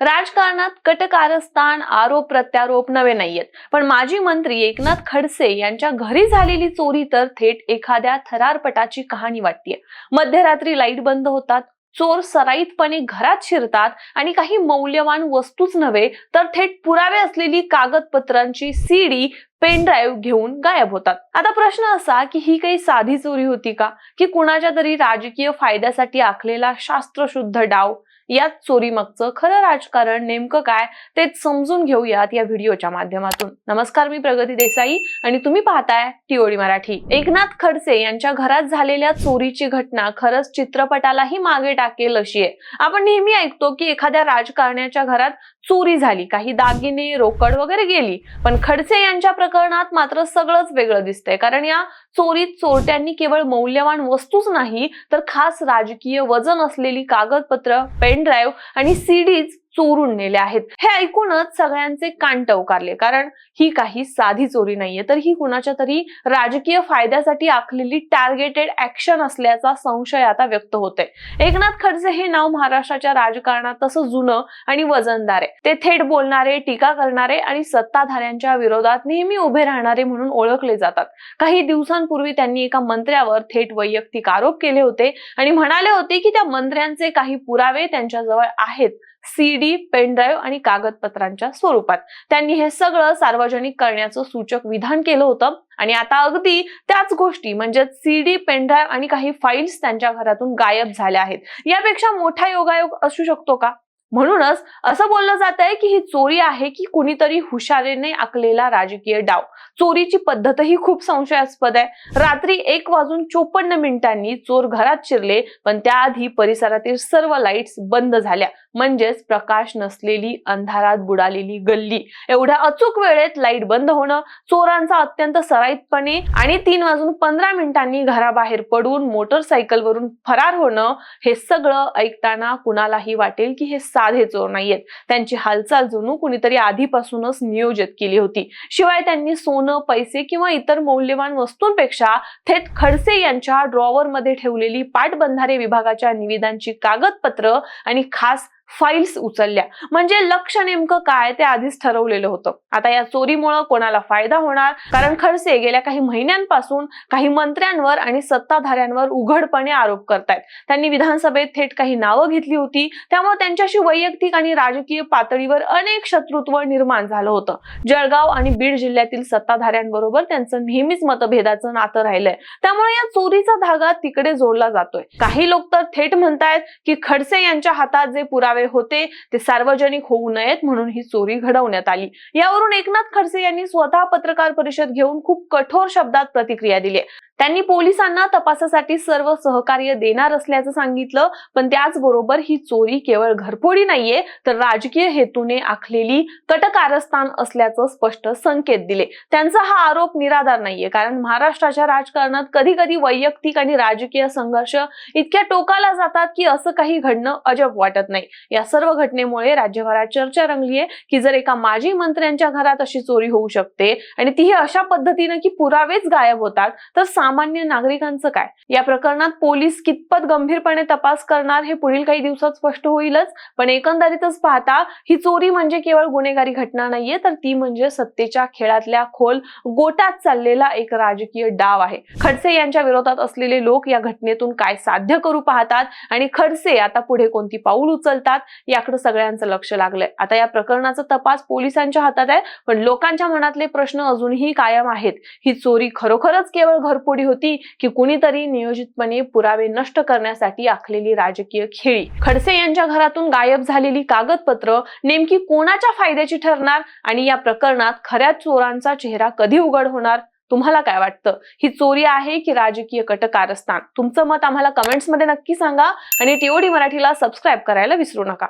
राजकारणात कटकारस्थान आरोप प्रत्यारोप नवे नाहीयेत. पण माजी मंत्री एकनाथ खडसे यांच्या घरी झालेली चोरी तर थेट एखाद्या थरारपटाची कहाणी वाटते मध्यरात्री लाइट बंद होतात चोर सराईतपणे घरात शिरतात आणि काही मौल्यवान वस्तूच नव्हे तर थेट पुरावे असलेली कागदपत्रांची सीडी पेन ड्राईव्ह घेऊन गायब होतात. आता प्रश्न असा की ही काही साधी चोरी होती का? की कुणाच्या तरी राजकीय फायद्यासाठी आखलेला शास्त्रशुद्ध डाव? याच चोरी मागचं खरं राजकारण नेमकं काय ते समजून घेऊयात या व्हिडिओच्या माध्यमातून. नमस्कार मी प्रगती देसाई आणि तुम्ही पाहताय टिओडी मराठी. एकनाथ खडसे यांच्या घरात झालेल्या चोरीची घटना खरंच चित्रपटालाही मागे टाकेल अशी आहे. आपण नेहमी ऐकतो की एखाद्या राजकारण्याच्या घरात चोरी झाली काही दागिने रोकड वगैरे गेली पण खडसे यांच्या प्रकरणात मात्र सगळंच वेगळं दिसतंय. कारण या चोरीत चोरट्यांनी केवळ मौल्यवान वस्तूच नाही तर खास राजकीय वजन असलेली कागदपत्र पेन ड्राईव्ह आणि सीडीज चोरून नेले आहेत. हे ऐकूनच सगळ्यांचे कान टवकारले. कारण ही काही साधी चोरी नाहीये. तर ही कुणाच्या तरी राजकीय फायद्यासाठी आखलेली टार्गेटेड ऍक्शन असल्याचा संशय आता व्यक्त होतोय. एकनाथ खडसे हे नाव महाराष्ट्राच्या राजकारणात तसं जुनं आणि वजनदार आहे. ते थेट बोलणारे टीका करणारे आणि सत्ताधाऱ्यांच्या विरोधात नेहमी उभे राहणारे म्हणून ओळखले जातात. काही दिवसांपूर्वी त्यांनी एका मंत्र्यावर थेट वैयक्तिक आरोप केले होते आणि म्हणाले होते की त्या मंत्र्यांचे काही पुरावे त्यांच्याजवळ आहेत. सीडी पेनड्राईव्ह आणि कागदपत्रांच्या स्वरूपात. त्यांनी हे सगळं सार्वजनिक करण्याचं सूचक विधान केलं होतं. आणि आता अगदी त्याच गोष्टी म्हणजे सीडी पेनड्राईव्ह आणि काही फाईल्स त्यांच्या घरातून गायब झाल्या आहेत. यापेक्षा मोठा योगायोग असू शकतो का? म्हणूनच असं बोललं जात आहे की ही चोरी आहे की कुणीतरी हुशारीने आखलेला राजकीय डाव. चोरीची पद्धतही खूप संशयास्पद आहे. रात्री एक वाजून चोपन्न मिनिटांनी चोर घरात शिरले पण त्याआधी परिसरातील सर्व लाईट्स बंद झाल्या. म्हणजेच प्रकाश नसलेली अंधारात बुडालेली गल्ली. एवढ्या अचूक वेळेत लाइट बंद होणं चोरांचा अत्यंत सराईतपणे आणि तीन वाजून पंधरा मिनिटांनी घराबाहेर पडून मोटरसायकलवरून फरार होणं हे सगळं ऐकताना कुणालाही वाटेल की हे साधे चोर नाहीयेत. त्यांची हालचाल जणू कुणीतरी आधीपासूनच नियोजित केली होती. शिवाय त्यांनी सोनं पैसे किंवा इतर मौल्यवान वस्तूंपेक्षा थेट खडसे यांच्या ड्रॉवर मध्ये ठेवलेली पाटबंधारे विभागाच्या निविदांची कागदपत्र आणि खास फाईल्स उचलल्या. म्हणजे लक्ष नेमकं काय ते आधीच ठरवलेलं होतं. आता या चोरीमुळे कोणाला फायदा होणार? कारण खडसे गेल्या काही महिन्यांपासून काही मंत्र्यांवर आणि सत्ताधाऱ्यांवर उघडपणे आरोप करतायत. त्यांनी विधानसभेत थेट काही नावं घेतली होती. त्यामुळे त्यांच्याशी वैयक्तिक आणि राजकीय पातळीवर अनेक शत्रुत्व निर्माण झालं होतं. जळगाव आणि बीड जिल्ह्यातील सत्ताधाऱ्यांबरोबर त्यांचं नेहमीच मतभेदाचं नातं राहिलंय. त्यामुळे या चोरीचा धागा तिकडे जोडला जातोय. काही लोक तर थेट म्हणतायत की खडसे यांच्या हातात जे पुरावे होते ते सार्वजनिक होऊ नयेत म्हणून ही चोरी घडवण्यात आली. यावरून एकनाथ खडसे यांनी स्वतः पत्रकार परिषद घेऊन खूप कठोर शब्दात प्रतिक्रिया दिली त्यांनी पोलिसांना तपासासाठी सर्व सहकार्य देणार असल्याचं सांगितलं पण त्याचबरोबर ही चोरी केवळ घरफोडी नाहीये तर राजकीय हेतूने आखलेली कटकारस्थान असल्याचं स्पष्ट संकेत दिले. त्यांचा हा आरोप निराधार नाहीये कारण महाराष्ट्राच्या राजकारणात कधी कधी वैयक्तिक आणि राजकीय संघर्ष इतक्या टोकाला जातात की असं काही घडणं अजब वाटत नाही. या सर्व घटनेमुळे राज्यभरात चर्चा रंगलीये की जर एका माजी मंत्र्यांच्या घरात अशी चोरी होऊ शकते आणि तीही अशा पद्धतीनं की पुरावेच गायब होतात तर सामान्य नागरिकांचं काय? या प्रकरणात पोलीस कितपत गंभीरपणे तपास करणार हे पुढील काही दिवसात स्पष्ट होईलच. पण एकंदरीतच पाहता ही चोरी म्हणजे केवळ गुन्हेगारी घटना नाहीये तर ती म्हणजे सत्तेच्या खेळातल्या खोल गोटात चाललेला एक राजकीय डाव आहे. खडसे यांच्या विरोधात असलेले लोक या घटनेतून काय साध्य करू पाहतात आणि खडसे आता पुढे कोणती पाऊल उचलतात याकडे सगळ्यांचं लक्ष लागलंय. आता या प्रकरणाचा तपास पोलिसांच्या हातात आहे पण लोकांच्या मनातले प्रश्न अजूनही कायम आहेत. ही चोरी खरोखरच केवळ घरपोडी होती की कुणीतरी नियोजितपणे पुरावे नष्ट करण्यासाठी आखलेली राजकीय खेळी. खडसे यांच्या घरातून गायब झालेली कागदपत्र नेमकी कोणाच्या फायद्याची ठरणार आणि या प्रकरणात खऱ्या चोरांचा चेहरा कधी उघड होणार? तुम्हाला काय वाटतं? ही चोरी आहे की राजकीय कटकारस्थान? तुमचं मत आम्हाला कमेंट्समध्ये नक्की सांगा आणि टीओडी मराठीला सबस्क्राईब करायला विसरू नका.